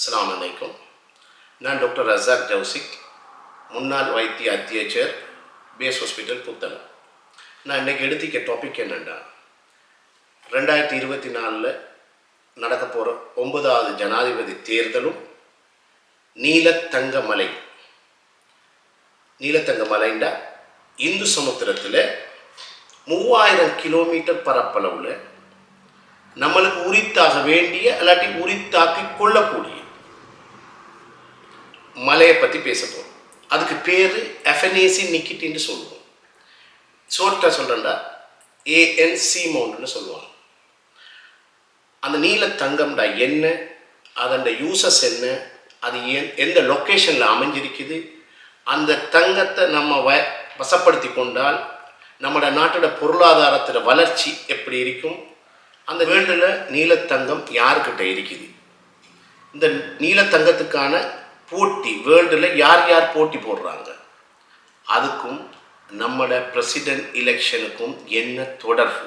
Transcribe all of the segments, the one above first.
அஸ்லாம் வலைக்கும் நான் டாக்டர் ரசாக் ஜவுசிக் முன்னாள் வைத்திய அத்தியட்சர் பேஸ் ஹாஸ்பிட்டல் புத்தளம் நான் இன்றைக்கி எடுத்துக்க டாபிக் என்னென்னா ரெண்டாயிரத்தி இருபத்தி நாலில் நடக்க போகிற ஒன்பதாவது ஜனாதிபதி தேர்தலும் நீலத்தங்க மலை நீலத்தங்க மலைண்டா இந்து சமுத்திரத்தில் மூவாயிரம் கிலோமீட்டர் பரப்பளவில் நம்மளுக்கு உரித்தாக வேண்டிய இல்லாட்டி உரித்தாக்கி கொள்ளக்கூடிய மலையை பற்றி பேச போகிறோம் அதுக்கு பேர் எஃபனேசி நிக்கிட்டின்னு சொல்லுவோம். ஷோர்ட்டாக சொல்கிறேன்டா ஏஎன்சி மவுண்ட்னு சொல்லுவாங்க. அந்த நீல தங்கம்டா என்ன அதோட யூசஸ் என்ன அது எந்த லொக்கேஷனில் அமைஞ்சிருக்குது அந்த தங்கத்தை நம்ம வ வசப்படுத்தி கொண்டால் நம்மளோட நாட்டோட பொருளாதாரத்தில் வளர்ச்சி எப்படி இருக்கும்? அந்த வேர்ல்டில் நீலத்தங்கம் யாருக்கிட்ட இருக்குது? இந்த நீலத்தங்கத்துக்கான போட்டி வேர்ல்டில் யார் யார் போட்டி போடுறாங்க? அதுக்கும் நம்மளோட பிரசிடென்ட் எலெக்ஷனுக்கும் என்ன தொடர்பு?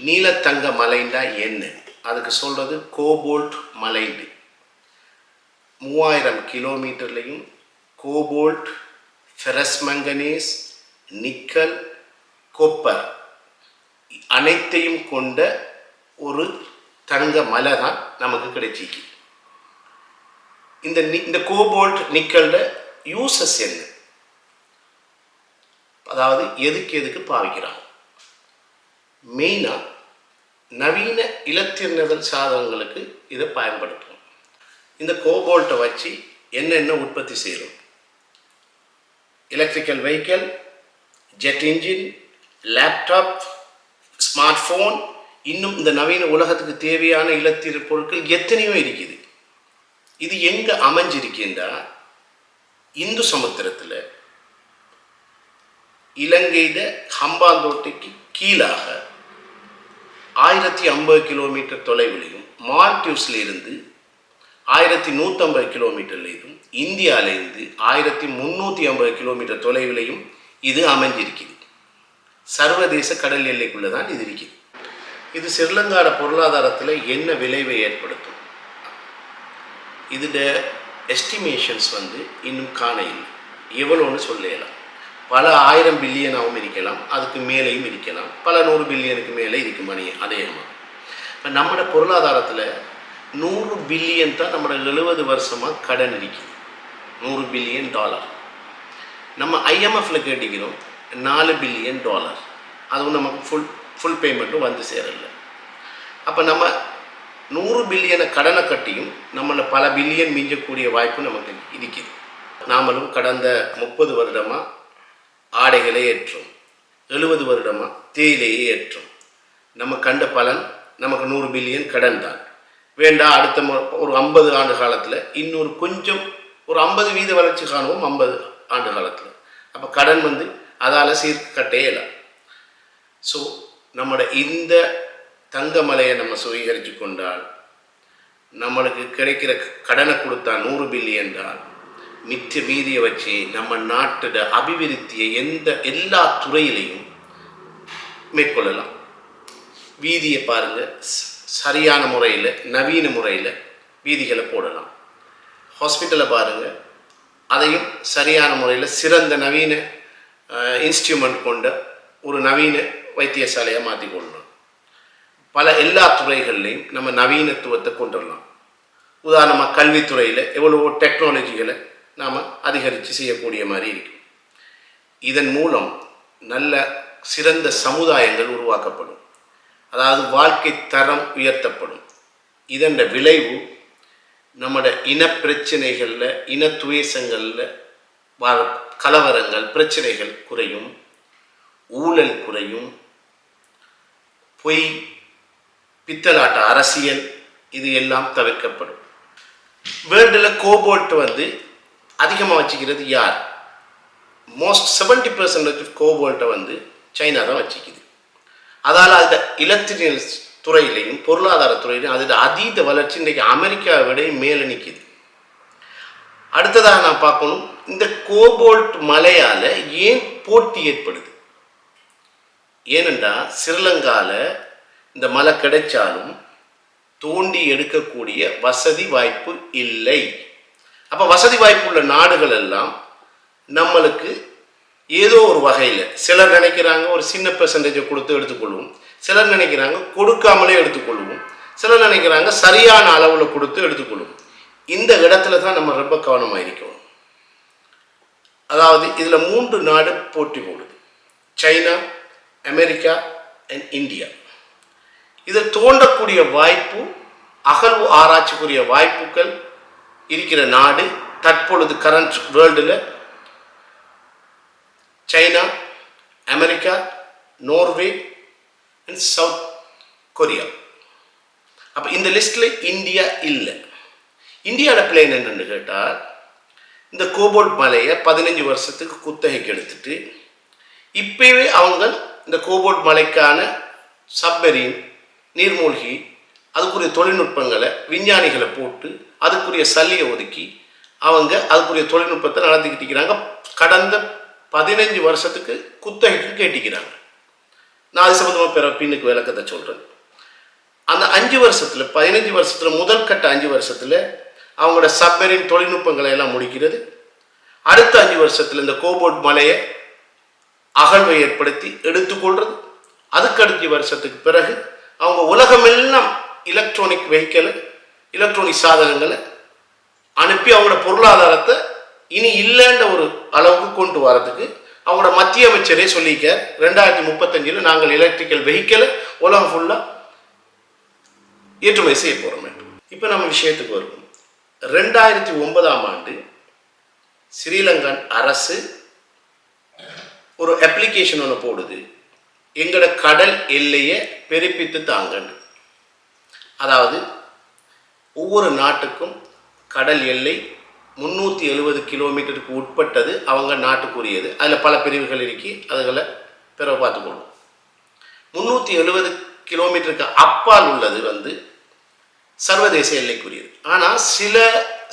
நீலத்தங்க மலைண்டா என்ன? அதுக்கு சொல்கிறது கோபோல்ட் மலைண்டு மூவாயிரம் கிலோமீட்டர்லையும் cobalt ferrous manganese nickel copper அனைத்தையும் கொண்ட ஒரு தங்க மலை தான் நமக்கு கிடைச்சிக்கு இந்த இந்த கோபோல்ட் நிக்கல்ட யூசஸ் என்ன? அதாவது எதுக்கு எதுக்கு பாவிக்கிறாங்க? மெயினாக நவீன இலத்திரனியல் சாதனங்களுக்கு இதை பயன்படுத்தும் இந்த கோபோல்ட்டை வச்சு என்னென்ன உற்பத்தி செய்கிறோம் electrical vehicle jet engine laptop smart phone இன்னும் இந்த நவீன உலகத்துக்கு தேவையான இலத்திர பொருட்கள் எத்தனையோ இருக்குது. இது எங்கே அமைஞ்சிருக்கின்றா? இந்து சமுத்திரத்தில். இலங்கையில ஹம்பாந்தோட்டைக்கு கீழாக ஆயிரத்தி ஐம்பது கிலோமீட்டர் தொலைவிலையும் மால்டிவ்ஸ்ல இருந்து ஆயிரத்தி நூற்றம்பது கிலோமீட்டர்லேயும் இந்தியாவிலேருந்து ஆயிரத்தி முந்நூற்றி ஐம்பது கிலோமீட்டர் தொலைவிலையும் இது அமைஞ்சிருக்குது. சர்வதேச கடல் எல்லைக்குள்ளே தான் இது இருக்குது. இது ஸ்ரீலங்காட பொருளாதாரத்தில் என்ன விளைவை ஏற்படுத்தும்? இதில் எஸ்டிமேஷன்ஸ் வந்து இன்னும் காண இல்லை எவ்வளோன்னு சொல்லலாம். பல ஆயிரம் பில்லியனாகவும் இருக்கலாம் அதுக்கு மேலேயும் இருக்கலாம். பல நூறு பில்லியனுக்கு மேலே இருக்கும் மணி அதிகமாக இப்போ நம்மளோட பொருளாதாரத்தில் நூறு பில்லியன் தான் நம்மளோட எழுபது வருஷமாக கடன் இருக்குது நூறு பில்லியன் டாலர் நம்ம ஐஎம்எஃப்ல கேட்டிக்கிறோம் நாலு பில்லியன் டாலர் அதுவும் நமக்கு ஃபுல் ஃபுல் பேமெண்ட்டும் வந்து சேரலை. அப்போ நம்ம நூறு பில்லியனை கடனை கட்டியும் நம்மளை பல பில்லியன் மிஞ்சக்கூடிய வாய்ப்பு நமக்கு இருக்குது நாமளும் கடந்த முப்பது வருடமாக ஆடைகளை ஏற்றோம். எழுபது வருடமாக தேயிலையை ஏற்றோம். நம்ம கண்ட பலன் நமக்கு நூறு பில்லியன் கடன் தான். வேண்டாம் அடுத்த ஒரு ஐம்பது ஆண்டு காலத்தில் இன்னொரு கொஞ்சம் ஒரு ஐம்பது வீத வளர்ச்சி காணுவோம் ஐம்பது ஆண்டு காலத்தில். அப்போ கடன் வந்து அதால் சீர்க்க கட்டையலாம் ஸோ நம்மளோட இந்த தங்கமலையை நம்ம சுவீகரித்து கொண்டால் நம்மளுக்கு கிடைக்கிற கடனை கொடுத்தா நூறு பில்லியன் தான் மிச்ச மீதியை வச்சு நம்ம நாட்டோட அபிவிருத்தியை எந்த எல்லா துறையிலையும் மேற்கொள்ளலாம். வீதியை பாருங்கள் சரியான முறையில் நவீன முறையில் வீதிகளை போடலாம். ஹாஸ்பிட்டலை பாருங்கள் அதையும் சரியான முறையில் சிறந்த நவீன இன்ஸ்ட்ருமெண்ட் கொண்ட ஒரு நவீன வைத்தியசாலையாக மாற்றி பல எல்லா துறைகள்லையும் நம்ம நவீனத்துவத்தை கொண்டு வரலாம் உதாரணமாக கல்வித்துறையில் எவ்வளவோ டெக்னாலஜிகளை நாம் அதிகரித்து செய்யக்கூடிய மாதிரி இருக்கும் இதன் மூலம் நல்ல சிறந்த சமுதாயங்கள் உருவாக்கப்படும். அதாவது வாழ்க்கை தரம் உயர்த்தப்படும். இதன் விளைவு நம்மட இனப்பிரச்சனைகளில் இனத்துவேசங்களில் வர கலவரங்கள் பிரச்சனைகள் குறையும். ஊழல் குறையும். பொய் பித்தலாட்ட அரசியல் இது எல்லாம் தவிர்க்கப்படும். வேர்ல்டில் கோபோல்ட் வந்து அதிகமாக வச்சுக்கிறது யார்? மோஸ்ட் செவன்டி பர்சன்டேஜ் கோபோல்ட்டை வந்து சைனா தான் வச்சுக்குது. அதால் அந்த இலத்திரியல் துறையிலையும் பொருளாதார துறையிலையும் அதோட அதீத வளர்ச்சி இன்றைக்கி அமெரிக்காவை விட மேலே நிற்கிது அடுத்ததாக நான் பார்க்கணும் இந்த கோபோல்ட் மலையால் ஏன் போட்டி ஏற்படுது? ஏனென்றால் ஸ்ரீலங்காவில் இந்த மலை கிடைச்சாலும் தோண்டி எடுக்கக்கூடிய வசதி வாய்ப்பு இல்லை. அப்போ வசதி வாய்ப்பு உள்ள நாடுகள் எல்லாம் நம்மளுக்கு ஏதோ ஒரு வகையில் சிலர் நினைக்கிறாங்க ஒரு சின்ன பெர்சன்டேஜை கொடுத்து எடுத்துக்கொள்வோம். சிலர் நினைக்கிறாங்க கொடுக்காமலே எடுத்துக்கொள்வோம். சிலர் நினைக்கிறாங்க சரியான அளவில் கொடுத்து எடுத்துக்கொள்வோம். இந்த இடத்துல தான் நம்ம ரொம்ப கவனமாக இருக்கணும். அதாவது இதில் மூன்று நாடு போட்டி போடுது. China America and India. இதை தோண்டக்கூடிய வாய்ப்பு அகழ்வு ஆராய்ச்சிக்குரிய வாய்ப்புகள் இருக்கிற நாடு தற்பொழுது கரண்ட் வேர்ல்டில் China America Norway and South Korea அப்போ இந்த லிஸ்ட்டில் இந்தியா இல்லை. இந்தியாவோட பிளேன் என்னன்னு கேட்டால் இந்த கோபோல்ட் மலையை பதினஞ்சு வருஷத்துக்கு குத்தகைக்கு எடுத்துட்டு இப்போவே அவங்க இந்த கோபோல்ட் மலைக்கான சப்மெரீன் நீர்மூழ்கி அதுக்குரிய தொழில்நுட்பங்களை விஞ்ஞானிகளை போட்டு அதுக்குரிய சல்லியை ஒதுக்கி அவங்க அதுக்குரிய தொழில்நுட்பத்தை நடத்திக்கிட்டு இருக்கிறாங்க. கடந்த பதினஞ்சு வருஷத்துக்கு குத்தகைக்கு கேட்டிக்கிறாங்க நான் அது சம்மந்தமாக பிற பின்னுக்கு விளக்கத்தை சொல்கிறேன் அந்த அஞ்சு வருஷத்தில் பதினஞ்சு வருஷத்தில் முதல் கட்ட அஞ்சு வருஷத்தில் அவங்களோட சப்மெரின் தொழில்நுட்பங்களை எல்லாம் முடிக்கிறது. அடுத்த அஞ்சு வருஷத்தில் இந்த கோபோர்ட் மலையை அகழ்வை ஏற்படுத்தி எடுத்துக்கொள்வது அதுக்கு அடுத்த வருஷத்துக்கு பிறகு அவங்க உலகமெல்லாம் எலக்ட்ரானிக் வெஹிக்கிளு எலக்ட்ரானிக் சாதனங்களை அனுப்பி அவங்களோட பொருளாதாரத்தை இனி இல்லைன்ற ஒரு அளவுக்கு கொண்டு வரதுக்கு அவங்களோட மத்திய அமைச்சரே சொல்லிக்க ரெண்டாயிரத்தி முப்பத்தஞ்சில் நாங்கள் எலக்ட்ரிக்கல் வெஹிக்கிளை உலகம் ஃபுல்லாக ஏற்றுமதி செய்ய போகிறோம் இப்போ நம்ம விஷயத்துக்கு வருவோம். ரெண்டாயிரத்தி ஒன்பதாம் ஆண்டு ஸ்ரீலங்கன் அரசு ஒரு அப்ளிகேஷன் ஒன்று போடுது. எங்களோட கடல் எல்லையை பெருப்பித்து தாங்கன்னு அதாவது ஒவ்வொரு நாட்டுக்கும் கடல் எல்லை முந்நூற்றி எழுபது கிலோமீட்டருக்கு உட்பட்டது அவங்க நாட்டுக்குரியது. அதில் பல பிரிவுகள் இருக்கி. அதுகளை பிறகு பார்த்துக்கணும் முந்நூற்றி எழுபது கிலோமீட்டருக்கு அப்பால் உள்ளது வந்து சர்வதேச எல்லைக்குரியது. ஆனால் சில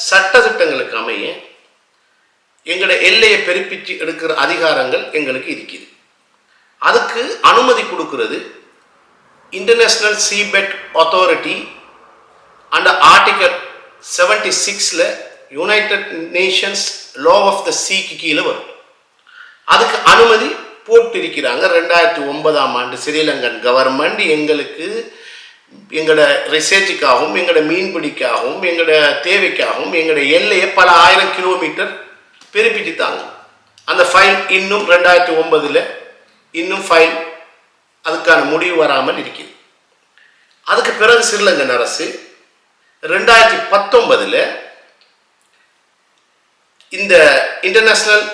சட்டத்திட்டங்களுக்கு அமைய எங்களோட எல்லையை பெருப்பிச்சு எடுக்கிற அதிகாரங்கள் எங்களுக்கு இருக்குது. அதுக்கு அனுமதி கொடுக்கிறது international seabed authority and article seventy சிக்ஸில் United Nations law of the சீக்கு கீழே வரும். அதுக்கு அனுமதி போட்டிருக்கிறாங்க. ரெண்டாயிரத்தி ஒன்பதாம் ஆண்டு ஸ்ரீலங்கன் கவர்மெண்ட் எங்களுக்கு எங்களோட ரிசர்ச்சுக்காகவும் எங்களோட மீன்பிடிக்காகவும் எங்களோட தேவைக்காகவும் எங்களோட எல்லையை பல ஆயிரம் கிலோமீட்டர் பெருப்பிட்டு தாங்க அந்த ஃபைல் இன்னும் ரெண்டாயிரத்தி ஒன்பதில் இன்னும் ஃபைல் அதுக்கான முடிவு வராமல் இருக்குது அதுக்கு பிறகு ஸ்ரீலங்கன் அரசு ரெண்டாயிரத்தி பத்தொன்பதில் இந்த இன்டர்நேஷ்னல்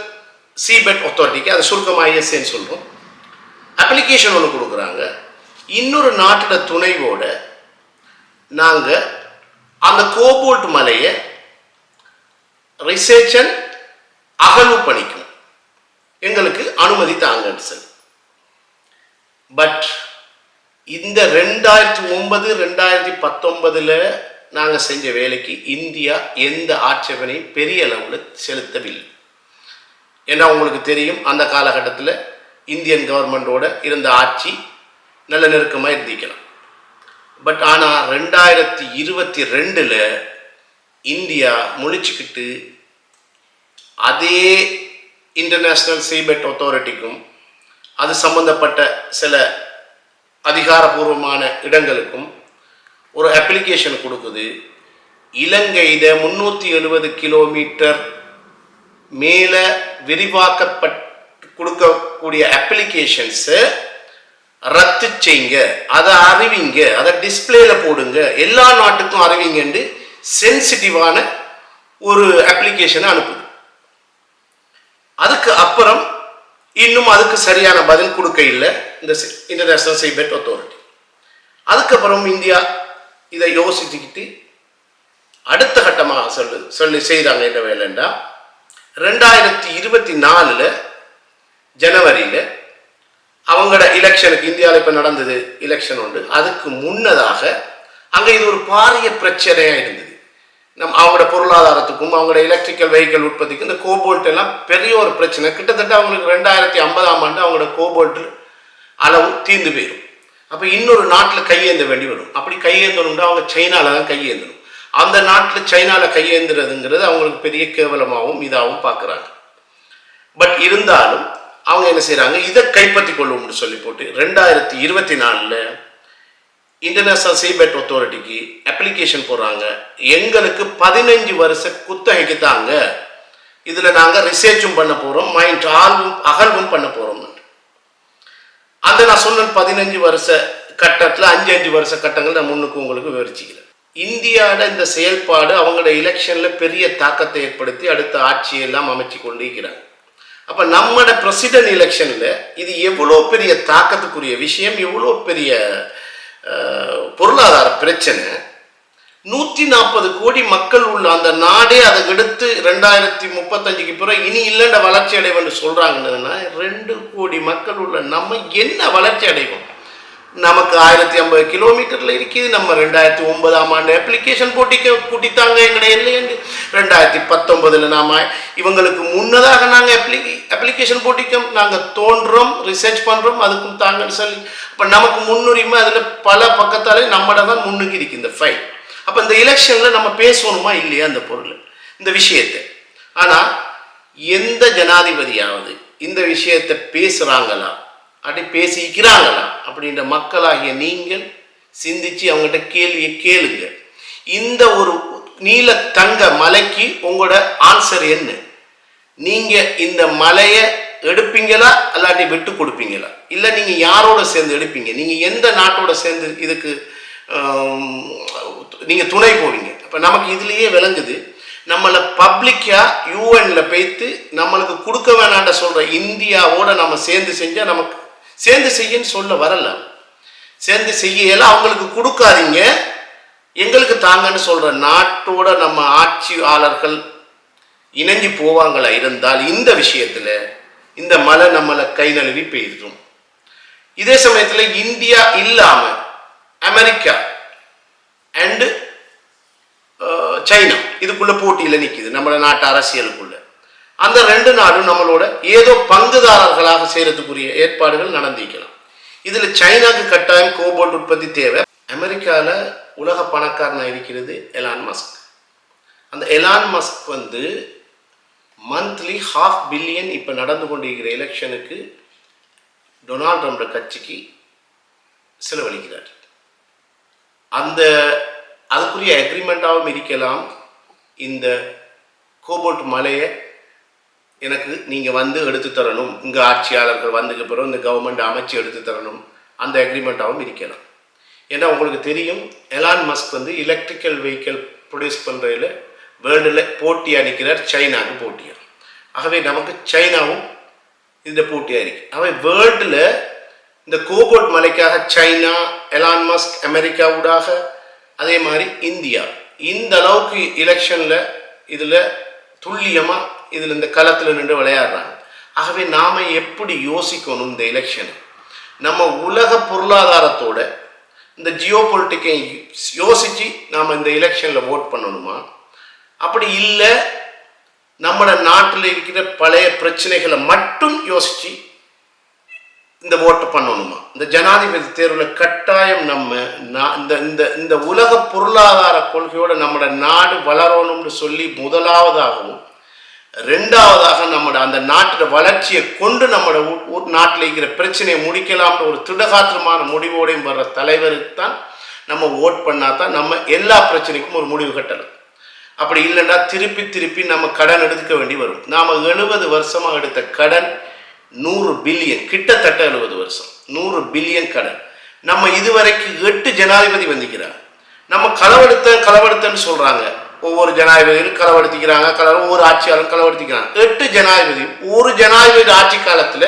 சீபெட் அத்தாரிட்டிக்கு அதை சுருக்கமாக ஐஎஸ்ஏன்னு சொல்கிறோம் அப்ளிகேஷன் ஒன்று கொடுக்குறாங்க. இன்னொரு நாட்டோட துணைவோட நாங்கள் அந்த கோபோல்ட் மலையை ரிசர்ச்சன் அகழ்வு பணிக்கும் எங்களுக்கு அனுமதி தாங்கன்னு சொல்லி. பட் இந்த ரெண்டாயிரத்தி ஒன்பது ரெண்டாயிரத்தி பத்தொன்பதில் நாங்கள் செஞ்ச வேலைக்கு இந்தியா எந்த ஆட்சேபனையும் பெரிய அளவில் செலுத்தவில்லை. ஏன்னா உங்களுக்கு தெரியும் அந்த காலகட்டத்தில் இந்தியன் கவர்மெண்டோட இருந்த ஆட்சி நல்ல நெருக்கமாக இருந்திக்கலாம் பட் ஆனால் ரெண்டாயிரத்தி இருபத்தி ரெண்டில் இந்தியா முழிச்சுக்கிட்டு அதே இன்டர்நேஷ்னல் சீபெட் அத்தாரிட்டிக்கும் அது சம்பந்தப்பட்ட சில அதிகாரபூர்வமான இடங்களுக்கும் ஒரு அப்ளிகேஷன் கொடுக்குது. இலங்கையில முந்நூற்றி எழுபது கிலோமீட்டர் மேலே விரிவாக்கப்பட் கொடுக்கக்கூடிய அப்ளிகேஷன்ஸை ரத்து செய்யுங்க அதை அறிவிங்க. அதை டிஸ்பிளேல போடுங்க. எல்லா நாட்டுக்கும் அறிவிங்கன்னு சென்சிட்டிவான ஒரு அப்ளிகேஷனை அனுப்புது. அதுக்கு அப்புறம் இன்னும் அதுக்கு சரியான பதில் கொடுக்க இல்லை. இந்த இன்டர்நேஷ்னல் சைபெட் அத்தாரிட்டி அதுக்கப்புறம் இந்தியா இதை யோசிச்சுக்கிட்டு அடுத்த கட்டமாக சொல்லு சொல்லி செய்தாங்க என்ன வேலைண்டா ரெண்டாயிரத்தி இருபத்தி நாலில் ஜனவரியில் அவங்களோட எலெக்ஷனுக்கு இந்தியாவில் இப்போ நடந்தது எலெக்ஷன் உண்டு. அதுக்கு முன்னதாக அங்கே இது ஒரு பாரிய பிரச்சனையாக இருந்தது. நம் அவங்களோட பொருளாதாரத்துக்கும் அவங்களோட எலக்ட்ரிக்கல் வெஹிக்கல் உற்பத்திக்கும் இந்த கோபோல்ட் எல்லாம் பெரிய ஒரு பிரச்சனை. கிட்டத்தட்ட அவங்களுக்கு ரெண்டாயிரத்தி ஐம்பதாம் ஆண்டு அவங்களோட கோபோல்ட் அளவு தீர்ந்து போயிடும் அப்போ இன்னொரு நாட்டில் கையேந்த வேண்டி வரும். அப்படி கையேந்தணும்னா அவங்க சைனாவில் தான் கையேந்தணும். அந்த நாட்டில் சைனாவில் கையேந்துறதுங்கிறது அவங்களுக்கு பெரிய கேவலமாகவும் இதாகவும் பார்க்குறாங்க. பட் இருந்தாலும் அவங்க என்ன செய்கிறாங்க இதை கைப்பற்றி கொள்ளும்னு சொல்லி போட்டு ரெண்டாயிரத்தி இருபத்தி நாலில் இன்டர்நேஷனல் சீபெட் அத்தாரிட்டிக்கு அப்ளிகேஷன் போடுறாங்க. எங்களுக்கு பதினஞ்சு வருஷ குத்தகைக்கு தாங்க. இதில் நாங்கள் ரிசர்ச்சும் பண்ண போகிறோம் மைண்ட் ஆழ்வும் அகழ்வும் பண்ண போகிறோம் அந்த நான் சொன்ன பதினஞ்சு வருஷ கட்டத்தில் அஞ்சு அஞ்சு வருஷ கட்டங்கள் நான் முன்னுக்கு உங்களுக்கு விவரிச்சுக்கிறேன். இந்தியாவோட இந்த செயல்பாடு அவங்களோட எலெக்ஷனில் பெரிய தாக்கத்தை ஏற்படுத்தி அடுத்த ஆட்சியெல்லாம் அமைச்சு கொண்டிருக்கிறாங்க. அப்போ நம்மளோட பிரசிடென்ட் எலெக்ஷனில் இது எவ்வளோ பெரிய தாக்கத்துக்குரிய விஷயம் எவ்வளோ பெரிய பொருளாதார பிரச்சனை. நூற்றி நாற்பது கோடி மக்கள் உள்ள அந்த நாடே அதை எடுத்து ரெண்டாயிரத்தி முப்பத்தஞ்சுக்கு பிறகு இனி இல்லைன்ற வளர்ச்சி அடைவன்னு சொல்கிறாங்கன்னா ரெண்டு கோடி மக்கள் உள்ள நம்ம என்ன வளர்ச்சி அடைவோம் நமக்கு ஆயிரத்தி ஐம்பது கிலோமீட்டரில் இருக்குது. நம்ம ரெண்டாயிரத்தி ஒன்பதாம் ஆண்டு அப்ளிகேஷன் போட்டிக்க கூட்டித்தாங்க எங்கடைய இல்லையண்டு ரெண்டாயிரத்தி பத்தொன்பதில் நாம் இவங்களுக்கு முன்னதாக நாங்கள் அப்ளி அப்ளிகேஷன் போட்டிக்க நாங்கள் தோன்றோம் ரிசர்ச் பண்ணுறோம் அதுக்கும் தாங்கன்னு சொல்லி. இப்போ நமக்கு முன்னுரிமை அதில் பல பக்கத்தாலே நம்மட தான் முன்னுக்கு இருக்கு இந்த ஃபைல் அப்போ இந்த எலெக்ஷனில் நம்ம பேசணுமா இல்லையா அந்த பொருள்? இந்த விஷயத்தை. ஆனால் எந்த ஜனாதிபதியாவது இந்த விஷயத்தை பேசுகிறாங்களா அப்படி பேசிக்கிறாங்களா அப்படின்ற மக்களாகிய நீங்கள் சிந்திச்சு அவங்ககிட்ட கேள்வியை கேளுங்க. இந்த ஒரு நீல தங்க மலைக்கு உங்களோட ஆன்சர் என்ன? நீங்க இந்த மலையை எடுப்பீங்களா? அல்லாட்டி விட்டு கொடுப்பீங்களா? இல்லை நீங்க யாரோட சேர்ந்து எடுப்பீங்க? நீங்க எந்த நாட்டோட சேர்ந்து இதுக்கு நீங்கள் நீங்க துணை போவீங்க? அப்போ நமக்கு இதுலேயே விளங்குது நம்மளை பப்ளிக்காக யூஎன்ல போய்த்து நம்மளுக்கு கொடுக்க வேணாண்ட சொல்ற இந்தியாவோட நம்ம சேர்ந்து செஞ்சால் நமக்கு சேர்ந்து செய்யன்னு சொல்ல வரல. சேர்ந்து செய்யல அவங்களுக்கு கொடுக்காதீங்க. எங்களுக்கு தாங்கன்னு சொல்கிற நாட்டோட நம்ம ஆட்சியாளர்கள் இணைஞ்சு போவாங்களா இருந்தால் இந்த விஷயத்தில் இந்த மழை நம்மளை கை நழுவி பெய்தும் இதே சமயத்தில் இந்தியா இல்லாமல் அமெரிக்கா அண்டு uh, சைனா இதுக்குள்ளே போட்டியில் நிற்கிது நம்மளோட நாட்டு அரசியலுக்குள்ள. அந்த ரெண்டு நாடும் நம்மளோட ஏதோ பங்குதாரர்களாக செய்யறதுக்குரிய ஏற்பாடுகள் நடந்திருக்கலாம். இதுல சைனாக்கு கட்டாயம் கோபால்ட் உற்பத்தி தேவை. அமெரிக்கால உலக பணக்காரனாக இருக்கிறது எலான் மஸ்க். அந்த எலான் மஸ்க் வந்து மந்த்லி ஹாஃப் பில்லியன் இப்போ நடந்து கொண்டிருக்கிற எலெக்ஷனுக்கு டொனால்ட் ட்ரம்ப் கட்சிக்கு செலவழிக்கிறார். அந்த அதுக்குரிய அக்ரிமெண்ட்டாகவும் இருக்கலாம். இந்த கோபோல்ட் மலையை எனக்கு நீங்கள் வந்து எடுத்து தரணும். இங்கே ஆட்சியாளர்கள் வந்ததுக்கு பிறகு இந்த கவர்மெண்ட் அமைச்சு எடுத்து தரணும். அந்த அக்ரிமெண்ட்டாகவும் இருக்கலாம் ஏன்னா உங்களுக்கு தெரியும் எலான் மஸ்க் வந்து எலக்ட்ரிக்கல் வெஹிக்கிள் ப்ரொடியூஸ் பண்ணுறதுல வேர்ல்டில் போட்டியாக நிற்கிறார் சைனாவுக்கு போட்டியாக ஆகவே நமக்கு சைனாவும் இந்த போட்டியாக இருக்கு. ஆகவே வேர்ல்டில் இந்த கோபோட் மலைக்காக சைனா எலான் மஸ்க் அமெரிக்காவுடாக அதே மாதிரி இந்தியா. இந்த அளவுக்கு எலெக்ஷனில் இதில் துல்லியமாக இதில் இந்த களத்தில் நின்று விளையாடுறாங்க. ஆகவே நாம் எப்படி யோசிக்கணும் இந்த எலெக்ஷனை நம்ம உலக பொருளாதாரத்தோட இந்த ஜியோ பொலிட்டிக்கை யோசித்து நாம் இந்த எலெக்ஷனில் ஓட் பண்ணணுமா? அப்படி இல்லை நம்மளோட நாட்டில் இருக்கிற பழைய பிரச்சனைகளை மட்டும் யோசித்து இந்த ஓட்டு பண்ணணுமா? இந்த ஜனாதிபதி தேர்வில் கட்டாயம் நம்ம இந்த இந்த இந்த உலக பொருளாதார கொள்கையோட நம்மளோட நாடு வளரணும்னு சொல்லி முதலாவதாகவும் ரெண்டாவதாக நம்மளோட அந்த நாட்டோட வளர்ச்சியை கொண்டு நம்மளோட நாட்டில் இருக்கிற பிரச்சனையை முடிக்கலாம்னு ஒரு திடகாத்திரமான முடிவோடையும் வர்ற தலைவருக்கு தான் நம்ம ஓட் பண்ணா தான் நம்ம எல்லா பிரச்சனைக்கும் ஒரு முடிவு கட்டலாம் அப்படி இல்லைன்னா திருப்பி திருப்பி நம்ம கடன் எடுக்க வேண்டி வரும். நாம் எழுபது வருஷமாக எடுத்த கடன் நூறு பில்லியன் கிட்டத்தட்ட எழுபது வருஷம். நூறு பில்லியன் கடன். நம்ம இதுவரைக்கும் எட்டு ஜனாதிபதி வந்திக்கிறார் நம்ம களவெடுத்த களவெடுத்தன்னு சொல்கிறாங்க ஒவ்வொரு ஜனாதிபதியும் களவெடுத்திக்கிறாங்க கள ஒவ்வொரு ஆட்சியாளரும் களவெடுத்திக்கிறாங்க எட்டு ஜனாதிபதி ஒரு ஜனாதிபதி ஆட்சி காலத்தில்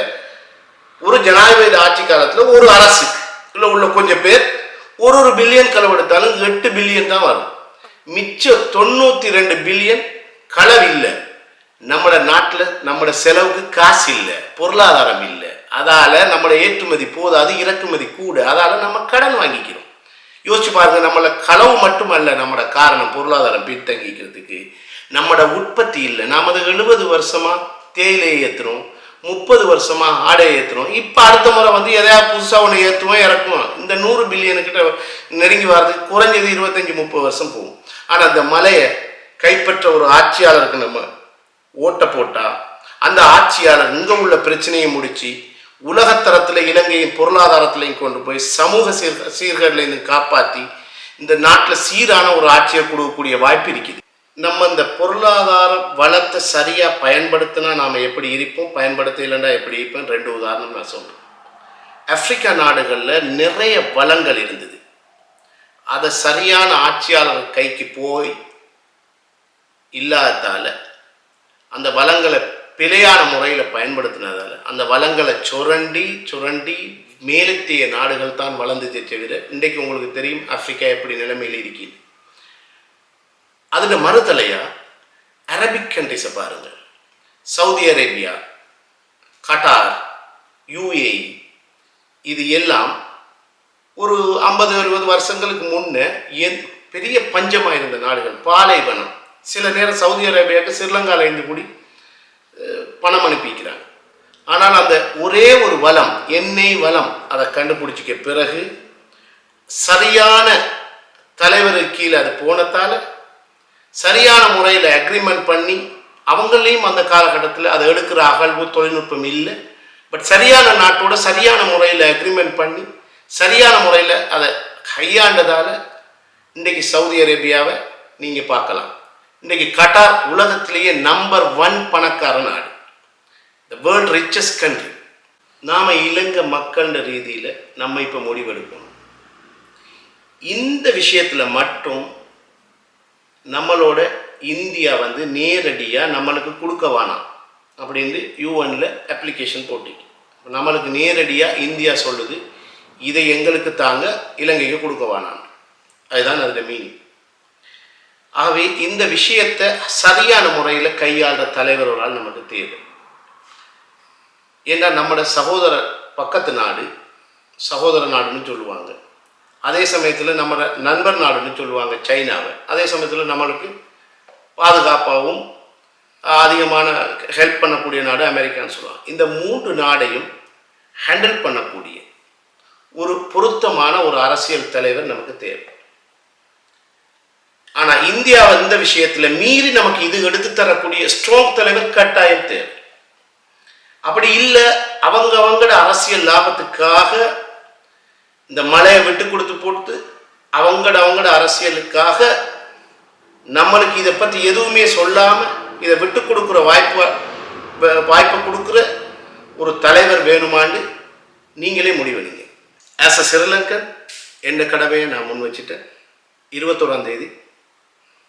ஒரு ஜனாதிபதி ஆட்சி காலத்தில் ஒரு அரசு. இல்லை உள்ள கொஞ்சம் பேர் ஒரு ஒரு பில்லியன் களவெடுத்தாலும் எட்டு பில்லியன் தான் வரும். மிச்சம் தொண்ணூற்றி ரெண்டு பில்லியன் களவு இல்லை. நம்மட நாட்டில் நம்மளோட செலவுக்கு காசு இல்லை. பொருளாதாரம் இல்லை. அதால் நம்மளோட ஏற்றுமதி போதாது இறக்குமதி கூட. அதால் நம்ம கடன் வாங்கிக்கிறோம். யோசிச்சு பாருங்கள் நம்மளை களவு மட்டுமல்ல நம்மளோட காரணம் பொருளாதாரம் பின்தங்கிக்கிறதுக்கு. நம்மளோட உற்பத்தி இல்லை. நமது அது எழுபது வருஷமா தேயிலையை ஏற்றுறோம் முப்பது வருஷமாக ஆடையை ஏற்றுறோம் இப்போ அடுத்த முறை வந்து எதையாவது புதுசாக ஒன்று ஏற்றுவோம் இறக்குவோம். இந்த நூறு பில்லியனுக்கிட்ட நெருங்கி வர்றதுக்கு குறைஞ்சது இருபத்தஞ்சி முப்பது வருஷம் போகும். ஆனால் அந்த மலையை கைப்பற்ற ஒரு ஆட்சியாளருக்கு நம்ம ஓட்ட போட்டால் அந்த ஆட்சியாளர் இங்கே உள்ள பிரச்சனையை முடித்து உலகத்தரத்தில் இலங்கையின் பொருளாதாரத்திலையும் கொண்டு போய் சமூக சீர் சீர்கேடுலேருந்து காப்பாற்றி இந்த நாட்டில் சீரான ஒரு ஆட்சியை கொடுக்கக்கூடிய வாய்ப்பு இருக்குது. நம்ம இந்த பொருளாதார வளத்தை சரியாக பயன்படுத்தினா நாம் எப்படி இருப்போம்? பயன்படுத்த இல்லைன்னா எப்படி இருப்போம் ரெண்டு உதாரணம் நான் சொல்கிறேன் ஆப்பிரிக்கா நாடுகளில் நிறைய வளங்கள் இருந்தது. அதை சரியான ஆட்சியாளர் கைக்கு போய் இல்லாததால் அந்த வளங்களை பிழையான முறையில் பயன்படுத்தினதால் அந்த வளங்களை சுரண்டி சுரண்டி மேலத்திய நாடுகள் தான் வளர்ந்து தவிர இன்றைக்கு உங்களுக்கு தெரியும் ஆப்பிரிக்கா எப்படி நிலைமையில் இருக்குது அதில் மறுதலையா? அரபிக் கண்ட்ரிஸை பாருங்கள். சவுதி அரேபியா கட்டார் யுஏஇ இது எல்லாம் ஒரு ஐம்பது அறுபது வருஷங்களுக்கு முன்னே என் பெரிய பஞ்சமாக இருந்த நாடுகள். பாலைவனம். சில நேரம் சவுதி அரேபியாவுக்கு ஸ்ரீலங்காவில் இருந்து கூடி பணம் அனுப்பிக்கிறாங்க. ஆனால் அந்த ஒரே ஒரு வளம் எண்ணெய் வளம் அதை கண்டுபிடிச்சிக்க பிறகு சரியான தலைவருக்கு கீழே அது போனதால் சரியான முறையில் அக்ரிமெண்ட் பண்ணி அவங்களையும் அந்த காலகட்டத்தில் அதை எடுக்கிற அகழ்வு தொழில்நுட்பம் இல்லை. பட் சரியான நாட்டோட சரியான முறையில் அக்ரிமெண்ட் பண்ணி சரியான முறையில் அதை கையாண்டதால் இன்றைக்கு சவுதி அரேபியாவை நீங்கள் பார்க்கலாம். இன்றைக்கு கட்டார் உலகத்திலேயே நம்பர் ஒன் பணக்கார நாடு த வேர்ல்ட் ரிச்சஸ்ட் கண்ட்ரி நாம் இலங்கை மக்கள்ன்ற ரீதியில் நம்ம இப்போ முடிவெடுக்கணும். இந்த விஷயத்தில் மட்டும் நம்மளோட இந்தியா வந்து நேரடியாக நம்மளுக்கு கொடுக்க வேணாம் அப்படின்னு யூஎனில் அப்ளிகேஷன் போட்டிக்கு நம்மளுக்கு நேரடியாக இந்தியா சொல்லுது இதை எங்களுக்கு தாங்க இலங்கைக்கு கொடுக்க வேணாம். அதுதான் அதில் மீனிங் ஆகவே இந்த விஷயத்தை சரியான முறையில் கையாளுற தலைவர்களால் நமக்கு தேவை. ஏன்னா நம்மளோட சகோதர பக்கத்து நாடு சகோதர நாடுன்னு சொல்லுவாங்க. அதே சமயத்தில் நம்ம நண்பர் நாடுன்னு சொல்லுவாங்க சைனாவை. அதே சமயத்தில் நம்மளுக்கு பாதுகாப்பாகவும் அதிகமான ஹெல்ப் பண்ணக்கூடிய நாடு அமெரிக்கான்னு சொல்லுவாங்க. இந்த மூன்று நாடையும் ஹேண்டில் பண்ணக்கூடிய ஒரு பொருத்தமான ஒரு அரசியல் தலைவர் நமக்கு தேவை. ஆனால் இந்தியா இந்த விஷயத்தில் மீறி நமக்கு இது எடுத்து தரக்கூடிய ஸ்ட்ராங் தலைவர் கட்டாயம் தேவை. அப்படி இல்லை அவங்க அவங்களோட அரசியல் லாபத்துக்காக இந்த மலையை விட்டு கொடுத்து போட்டு அவங்களோட அவங்களோட அரசியலுக்காக நம்மளுக்கு இதை பற்றி எதுவுமே சொல்லாமல் இதை விட்டு கொடுக்குற வாய்ப்பு வாய்ப்பை கொடுக்குற ஒரு தலைவர் வேணுமான்னு நீங்களே முடிவெடுங்க. ஆஸ் அ சிறிலங்கன் என்ன கடமையை நான் முன் வச்சுட்டேன். இருபத்தோராந்தேதி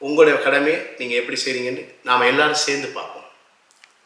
உங்களுடைய கடமையை நீங்கள் எப்படி செய்கிறீங்கன்னு நாம் எல்லாரும் சேர்ந்து பார்ப்போம்.